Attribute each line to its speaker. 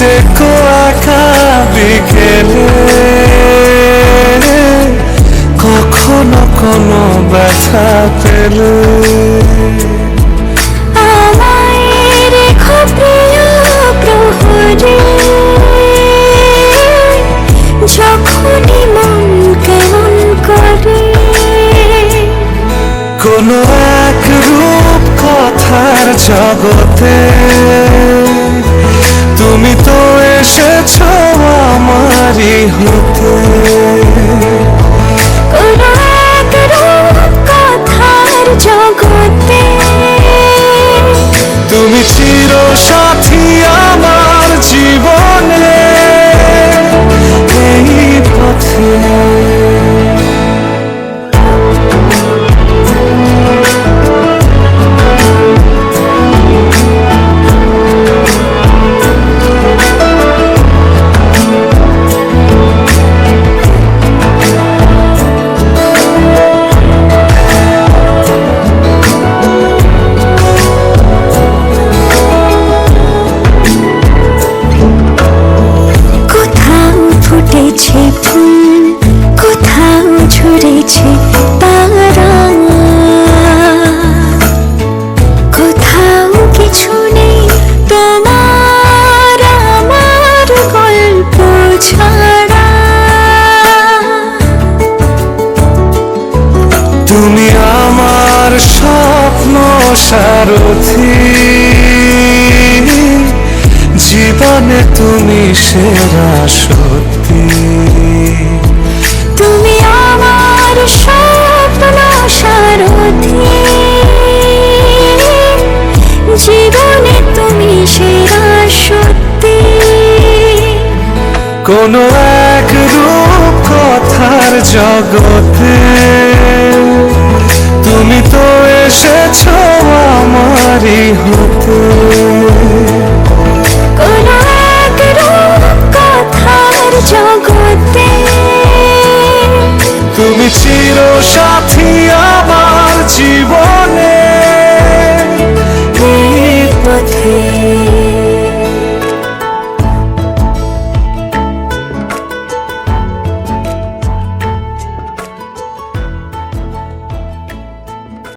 Speaker 1: ডেকো একা বিকেলে। কখনো কোনো ব্যথা পেলে। কোনো এক রূপ কথার জগতে আমারই হতে তুমি চির সাথী সারথি। জীবনে তুমি সেরা সত্যি।
Speaker 2: তুমি আমার স্বপ্ন সারথি। জীবনে তুমি সেরা সত্যি।
Speaker 1: কোনো এক রূপ কথার জগতে তুমি তো এসেছ তোমারই হতে। তুমি চির সাথী আমার জীবনে।